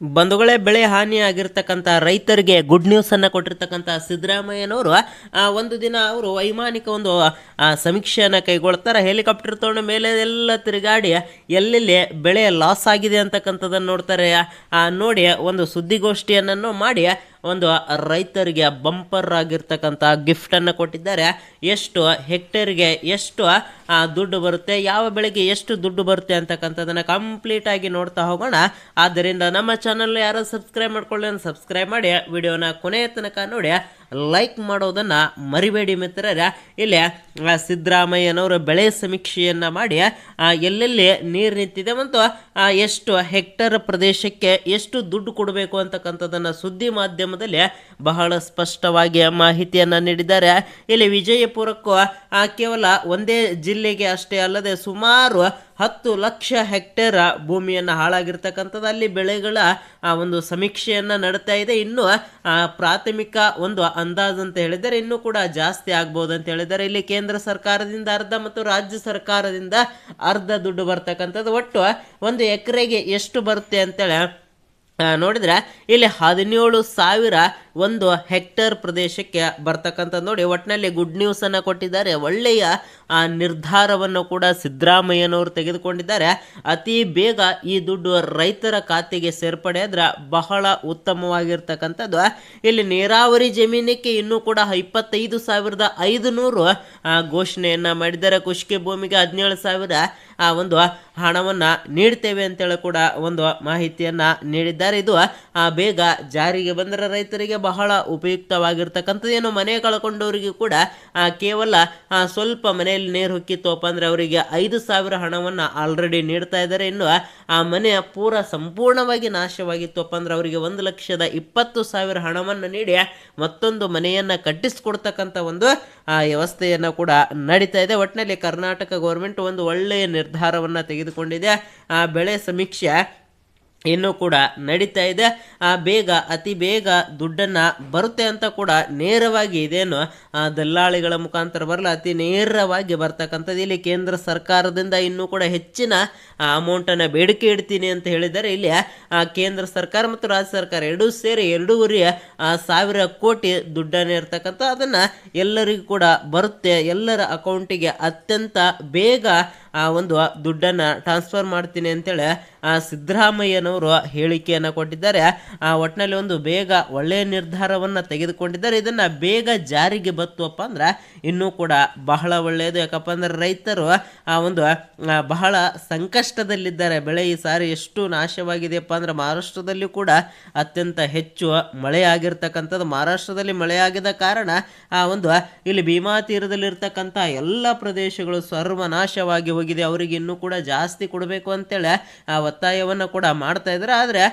ಬಂಧುಗಳೇ, ಬೆಳೆ ಹಾನಿಯಾಗಿರ್ತಕ್ಕಂಥ ರೈತರಿಗೆ ಗುಡ್ ನ್ಯೂಸ್ ಅನ್ನ ಕೊಟ್ಟಿರ್ತಕ್ಕಂಥ ಸಿದ್ದರಾಮಯ್ಯನವರು ಒಂದು ದಿನ ಅವರು ವೈಮಾನಿಕ ಒಂದು ಸಮೀಕ್ಷೆಯನ್ನು ಕೈಗೊಳ್ತಾರೆ. ಹೆಲಿಕಾಪ್ಟರ್ ತೊಗೊಂಡು ಮೇಲೆ ಎಲ್ಲ ತಿರುಗಾಡಿ, ಎಲ್ಲೆಲ್ಲಿ ಬೆಳೆ ಲಾಸ್ ಆಗಿದೆ ಅಂತಕ್ಕಂಥದ್ದನ್ನು ನೋಡ್ತಾರೆ. ನೋಡಿ, ಒಂದು ಸುದ್ದಿಗೋಷ್ಠಿಯನ್ನು ಮಾಡಿ ಒಂದು ರೈತರಿಗೆ ಬಂಪರ್ ಆಗಿರ್ತಕ್ಕಂಥ ಗಿಫ್ಟನ್ನು ಕೊಟ್ಟಿದ್ದಾರೆ. ಎಷ್ಟು ಹೆಕ್ಟೇರ್ಗೆ ಎಷ್ಟು ದುಡ್ಡು ಬರುತ್ತೆ, ಯಾವ ಬೆಳೆಗೆ ಎಷ್ಟು ದುಡ್ಡು ಬರುತ್ತೆ ಅಂತಕ್ಕಂಥದ್ದನ್ನು ಕಂಪ್ಲೀಟ್ ಆಗಿ ನೋಡ್ತಾ ಹೋಗೋಣ. ಆದ್ದರಿಂದ ನಮ್ಮ ಚಾನಲ್ ಯಾರು ಸಬ್ಸ್ಕ್ರೈಬ್ ಮಾಡ್ಕೊಳ್ಳಿ ಸಬ್ಸ್ಕ್ರೈಬ್ ಮಾಡಿ ವಿಡಿಯೋನ ಕೊನೆಯ ತನಕ ನೋಡಿ. ಲೈಕ್ ಮಾಡೋದನ್ನು ಮರಿಬೇಡಿ ಮಿತ್ರರ. ಇಲ್ಲಿ ಸಿದ್ದರಾಮಯ್ಯನವರ ಬೆಳೆ ಸಮೀಕ್ಷೆಯನ್ನು ಮಾಡಿ ಎಲ್ಲೆಲ್ಲಿ ನೀರು ನಿಂತಿದೆ ಮತ್ತು ಎಷ್ಟು ಹೆಕ್ಟರ್ ಪ್ರದೇಶಕ್ಕೆ ಎಷ್ಟು ದುಡ್ಡು ಕೊಡಬೇಕು ಅಂತಕ್ಕಂಥದ್ದನ್ನು ಸುದ್ದಿ ಮಾಧ್ಯಮದಲ್ಲಿ ಬಹಳ ಸ್ಪಷ್ಟವಾಗಿ ಮಾಹಿತಿಯನ್ನು ನೀಡಿದ್ದಾರೆ. ಇಲ್ಲಿ ವಿಜಯಪುರಕ್ಕೂ ಕೇವಲ ಒಂದೇ ಜಿಲ್ಲೆಗೆ ಅಷ್ಟೇ ಅಲ್ಲದೆ ಸುಮಾರು ಹತ್ತು ಲಕ್ಷ ಹೆಕ್ಟೇರ್ ಭೂಮಿಯನ್ನು ಹಾಳಾಗಿರ್ತಕ್ಕಂಥದ್ದು. ಅಲ್ಲಿ ಬೆಳೆಗಳ ಆ, ಒಂದು ಸಮೀಕ್ಷೆಯನ್ನು ನಡೀತಾ ಇದೆ. ಇನ್ನು ಪ್ರಾಥಮಿಕ ಒಂದು ಅಂದಾಜು ಅಂತ ಹೇಳಿದರೆ ಇನ್ನೂ ಕೂಡ ಜಾಸ್ತಿ ಆಗ್ಬೋದು ಅಂತ ಹೇಳಿದರೆ ಇಲ್ಲಿ ಕೇಂದ್ರ ಸರ್ಕಾರದಿಂದ ಅರ್ಧ ಮತ್ತು ರಾಜ್ಯ ಸರ್ಕಾರದಿಂದ ಅರ್ಧ ದುಡ್ಡು ಬರ್ತಕ್ಕಂಥದ್ದು. ಒಟ್ಟು ಒಂದು ಎಕರೆಗೆ ಎಷ್ಟು ಬರುತ್ತೆ ಅಂತೇಳಿ ನೋಡಿದ್ರೆ ಇಲ್ಲಿ ಹದಿನೇಳು ಸಾವಿರ ಒಂದು ಹೆಕ್ಟೇರ್ ಪ್ರದೇಶಕ್ಕೆ ಬರ್ತಕ್ಕಂಥದ್ದು ನೋಡಿ ಒಟ್ಟಿನಲ್ಲಿ ಗುಡ್ ನ್ಯೂಸನ್ನು ಕೊಟ್ಟಿದ್ದಾರೆ. ಒಳ್ಳೆಯ ಆ, ನಿರ್ಧಾರವನ್ನು ಕೂಡ ಸಿದ್ದರಾಮಯ್ಯನವರು ತೆಗೆದುಕೊಂಡಿದ್ದಾರೆ. ಅತಿ ಬೇಗ ಈ ದುಡ್ಡು ರೈತರ ಖಾತೆಗೆ ಸೇರ್ಪಡೆ ಆದ್ರೆ ಬಹಳ ಉತ್ತಮವಾಗಿರ್ತಕ್ಕಂಥದ್ದು. ಇಲ್ಲಿ ನೀರಾವರಿ ಜಮೀನಿಗೆ ಇನ್ನೂ ಕೂಡ ಇಪ್ಪತ್ತೈದು ಸಾವಿರದ ಐದು ನೂರು ಘೋಷಣೆಯನ್ನ ಮಾಡಿದ್ದಾರೆ. ಕುಷ್ಕೆ ಭೂಮಿಗೆ ಹದಿನೇಳು ಸಾವಿರ ಆ ಒಂದು ಹಣವನ್ನ ನೀಡ್ತೇವೆ ಅಂತೇಳಿ ಕೂಡ ಒಂದು ಮಾಹಿತಿಯನ್ನ ನೀಡಿದ್ದಾರೆ. ಇದು ಆ, ಬೇಗ ಜಾರಿಗೆ ಬಂದರೆ ರೈತರಿಗೆ ಬಹಳ ಉಪಯುಕ್ತವಾಗಿರ್ತಕ್ಕಂಥದ್ದು. ಏನು ಮನೆ ಕಳ್ಕೊಂಡವರಿಗೆ ಕೂಡ ಕೇವಲ ಸ್ವಲ್ಪ ಮನೆಯಲ್ಲಿ ನೀರು ಹೊಕ್ಕಿತ್ತಪ್ಪ ಅಂದರೆ ಅವರಿಗೆ ಐದು ಸಾವಿರ ಹಣವನ್ನು ಆಲ್ರೆಡಿ ನೀಡ್ತಾ ಇದ್ದಾರೆ. ಇನ್ನು ಆ ಮನೆಯ ಪೂರ ಸಂಪೂರ್ಣವಾಗಿ ನಾಶವಾಗಿತ್ತಪ್ಪ ಅಂದ್ರೆ ಅವರಿಗೆ ಒಂದು ಲಕ್ಷದ ಇಪ್ಪತ್ತು ಸಾವಿರ ಹಣವನ್ನು ನೀಡಿ ಮತ್ತೊಂದು ಮನೆಯನ್ನು ಕಟ್ಟಿಸ್ಕೊಡ್ತಕ್ಕಂಥ ಒಂದು ಆ, ವ್ಯವಸ್ಥೆಯನ್ನು ಕೂಡ ನಡೀತಾ ಇದೆ. ಒಟ್ಟಿನಲ್ಲಿ ಕರ್ನಾಟಕ ಗೌರ್ಮೆಂಟ್ ಒಂದು ಒಳ್ಳೆಯ ನಿರ್ಧಾರವನ್ನು ತೆಗೆದುಕೊಂಡಿದೆ. ಆ ಬೆಳೆ ಸಮೀಕ್ಷೆ ಇನ್ನೂ ಕೂಡ ನಡೀತಾ ಇದೆ. ಆ, ಬೇಗ, ಅತಿ ಬೇಗ ದುಡ್ಡನ್ನು ಬರುತ್ತೆ ಅಂತ ಕೂಡ ನೇರವಾಗಿ ಇದೇನು ದಲ್ಲಾಳಿಗಳ ಮುಖಾಂತರ ಬರಲ್ಲ, ಅತಿ ನೇರವಾಗಿ ಬರ್ತಕ್ಕಂಥದ್ದು. ಇಲ್ಲಿ ಕೇಂದ್ರ ಸರ್ಕಾರದಿಂದ ಇನ್ನೂ ಕೂಡ ಹೆಚ್ಚಿನ ಅಮೌಂಟನ್ನು ಬೇಡಿಕೆ ಇಡ್ತೀನಿ ಅಂತ ಹೇಳಿದ್ದಾರೆ. ಇಲ್ಲಿ ಕೇಂದ್ರ ಸರ್ಕಾರ ಮತ್ತು ರಾಜ್ಯ ಸರ್ಕಾರ ಎರಡೂ ಸೇರಿ ಎರಡೂವರೆ ಸಾವಿರ ಕೋಟಿ ದುಡ್ಡನ್ನು ಇರ್ತಕ್ಕಂಥ, ಅದನ್ನು ಎಲ್ಲರಿಗೂ ಕೂಡ ಬರುತ್ತೆ. ಎಲ್ಲರ ಅಕೌಂಟಿಗೆ ಅತ್ಯಂತ ಬೇಗ ಒಂದು ದುಡ್ಡನ್ನು ಟ್ರಾನ್ಸ್ಫರ್ ಮಾಡ್ತೀನಿ ಅಂತೇಳಿ ಆ ಸಿದ್ದರಾಮಯ್ಯನವರು ಹೇಳಿಕೆಯನ್ನು ಕೊಟ್ಟಿದ್ದಾರೆ. ಆ ಒಟ್ಟಿನಲ್ಲಿ ಒಂದು ಬೇಗ ಒಳ್ಳೆಯ ನಿರ್ಧಾರವನ್ನು ತೆಗೆದುಕೊಂಡಿದ್ದಾರೆ. ಇದನ್ನು ಬೇಗ ಜಾರಿಗೆ ಬತ್ತುವಪ್ಪ ಅಂದ್ರೆ ಇನ್ನೂ ಕೂಡ ಬಹಳ ಒಳ್ಳೆಯದು ಯಾಕಪ್ಪ ಅಂದ್ರೆ ರೈತರು ಆ ಒಂದು ಬಹಳ ಸಂಕಷ್ಟದಲ್ಲಿದ್ದಾರೆ. ಬೆಳೆ ಈ ಸಾರಿ ಎಷ್ಟು ನಾಶವಾಗಿದೆಯಪ್ಪ ಅಂದ್ರೆ ಮಹಾರಾಷ್ಟ್ರದಲ್ಲಿ ಕೂಡ ಅತ್ಯಂತ ಹೆಚ್ಚು ಮಳೆ ಆಗಿರ್ತಕ್ಕಂಥದ್ದು. ಮಹಾರಾಷ್ಟ್ರದಲ್ಲಿ ಮಳೆಯಾಗಿದ ಕಾರಣ ಆ ಒಂದು, ಇಲ್ಲಿ ಭೀಮಾ ತೀರದಲ್ಲಿರ್ತಕ್ಕಂಥ ಎಲ್ಲ ಪ್ರದೇಶಗಳು ಸರ್ವನಾಶವಾಗಿ ಹೋಗಿದೆ, ಅವರಿಗೆ ಇನ್ನೂ ಕೂಡ ಜಾಸ್ತಿ ಕೊಡಬೇಕು ಅಂತೇಳಿ ಆ ಒತ್ತಾಯವನ್ನು ಕೂಡ ಮಾಡ್ತಾ ಇದ್ದಾರೆ. ಆದರೆ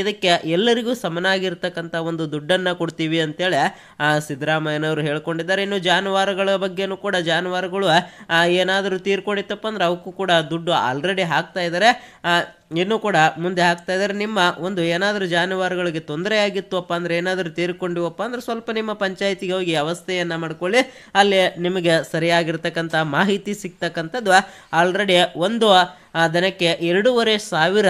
ಇದಕ್ಕೆ ಎಲ್ಲರಿಗೂ ಸಮನಾಗಿರ್ತಕ್ಕಂಥ ಒಂದು ದುಡ್ಡನ್ನು ಕೊಡ್ತೀವಿ ಅಂತೇಳಿ ಸಿದ್ದರಾಮಯ್ಯನವರು ಹೇಳ್ಕೊಂಡಿದ್ದಾರೆ. ಇನ್ನು ಜಾನುವಾರುಗಳ ಬಗ್ಗೆನೂ ಕೂಡ ಜಾನುವಾರುಗಳು ಏನಾದರೂ ತೀರ್ಕೊಂಡಿತ್ತಪ್ಪ ಅಂದ್ರೆ ಅವಕ್ಕೂ ಕೂಡ ದುಡ್ಡು ಆಲ್ರೆಡಿ ಹಾಕ್ತಾ ಇದ್ದಾರೆ. ಇನ್ನೂ ಕೂಡ ಮುಂದೆ ಹಾಕ್ತಾ ಇದ್ದಾರೆ. ನಿಮ್ಮ ಒಂದು ಏನಾದರೂ ಜಾನುವಾರುಗಳಿಗೆ ತೊಂದರೆ ಆಗಿತ್ತಪ್ಪ ಅಂದ್ರೆ ಏನಾದರೂ ತೀರ್ಕೊಂಡಿವಪ್ಪ ಅಂದ್ರೆ ಸ್ವಲ್ಪ ನಿಮ್ಮ ಪಂಚಾಯಿತಿಗೆ ಹೋಗಿ ವ್ಯವಸ್ಥೆಯನ್ನು ಮಾಡ್ಕೊಳ್ಳಿ. ಅಲ್ಲಿ ನಿಮಗೆ ಸರಿಯಾಗಿರ್ತಕ್ಕಂಥ ಮಾಹಿತಿ ಸಿಗ್ತಕ್ಕಂಥದ್ದು. ಆಲ್ರೆಡಿ ಒಂದು ದನಕ್ಕೆ ಎರಡೂವರೆ ಸಾವಿರ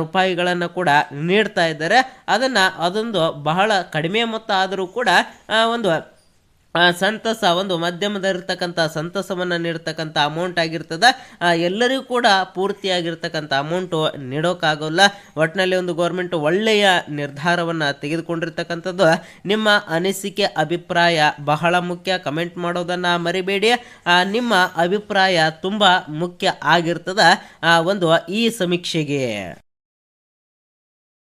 ರೂಪಾಯಿಗಳನ್ನು ಕೂಡ ನೀಡ್ತಾ ಇದ್ದಾರೆ. ಅದನ್ನು ಅದೊಂದು ಬಹಳ ಕಡಿಮೆ ಮೊತ್ತ ಆದರೂ ಕೂಡ ಒಂದು ಸಂತಸ, ಒಂದು ಮಧ್ಯಮದಲ್ಲಿರ್ತಕ್ಕಂಥ ಸಂತಸವನ್ನು ನೀಡ್ತಕ್ಕಂಥ ಅಮೌಂಟ್ ಆಗಿರ್ತದೆ. ಎಲ್ಲರಿಗೂ ಕೂಡ ಪೂರ್ತಿಯಾಗಿರ್ತಕ್ಕಂಥ ಅಮೌಂಟು ನೀಡೋಕ್ಕಾಗೋಲ್ಲ ಒಟ್ಟಿನಲ್ಲಿ ಒಂದು ಗೌರ್ಮೆಂಟ್ ಒಳ್ಳೆಯ ನಿರ್ಧಾರವನ್ನು ತೆಗೆದುಕೊಂಡಿರ್ತಕ್ಕಂಥದ್ದು. ನಿಮ್ಮ ಅನಿಸಿಕೆ, ಅಭಿಪ್ರಾಯ ಬಹಳ ಮುಖ್ಯ. ಕಮೆಂಟ್ ಮಾಡೋದನ್ನು ಮರಿಬೇಡಿ. ನಿಮ್ಮ ಅಭಿಪ್ರಾಯ ತುಂಬ ಮುಖ್ಯ ಆಗಿರ್ತದೆ. ಒಂದು ಈ ಸಮೀಕ್ಷೆಗೆ.